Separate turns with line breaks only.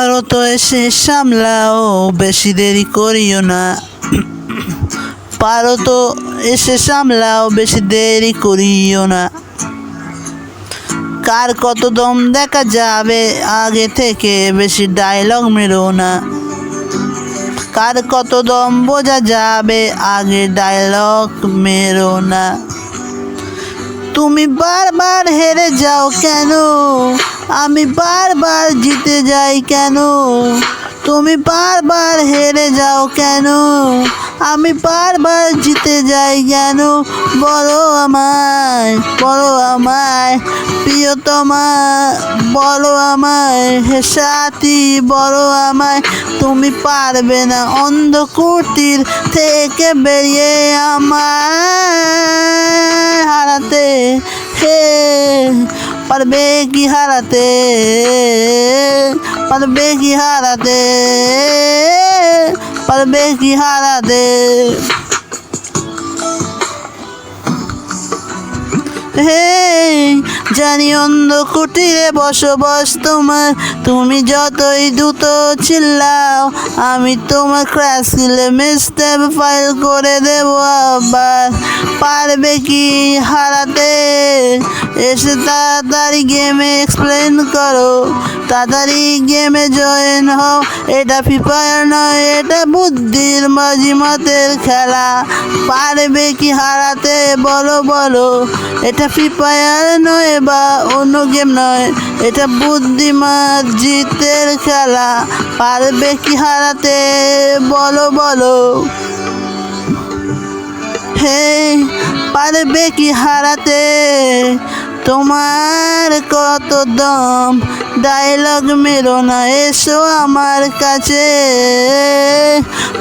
তো এসে সামলাও, বেশি দেরি করিও না। পারো তো এসে সামলাও, বেশি দেরি করিও না। কার কত দম দেখা যাবে, আগে থেকে বেশি ডায়লগ মেরো না। কার কত দম বোঝা যাবে, আগে ডায়লগ মেরো না। তুমি বারবার হেরে যাও কেন? আমি বারবার জিতে যাই কেন? তুমি বারবার হেরে যাও কেন? আমি বারবার জিতে যাই কেন? বলো আমায় বলো আমায়, প্রিয়তমা, বলো আমায়, হে সাথী, বলো আমায়, তুমি পারবে না অন্ধকুটির থেকে বেরিয়ে আমায় পারবে কি হারাতে পারবে কি হারাতে পারবে কি হারাতে। হে জানি অন্ধ কুটিরে বসবাস তোমার। তুমি যতই দ্রুত চিল্লাও, আমি তোমার ক্রাশ কিলে মিস্টেপ ফাইল করে দেব আবার। পারবে কি হারাতে? এসে তাড়াতাড়ি গেমে এক্সপ্লেন করো। তাড়াতাড়ি গেমে জয়েন হও। এটা ফ্রি ফায়ার নয়, এটা বুদ্ধির মাঝিমাতের খেলা। পারবে কি হারাতে? বলো বলো। এটা ফ্রি ফায়ার নয় বা অন্য গেম নয়, এটা বুদ্ধিমান জিতের খেলা। পারবে কি হারাতে? বলো বলো। হে, পারবে কি হারাতে? তোমার কত দম? ডায়লগ মেরো না এসো আমার কাছে।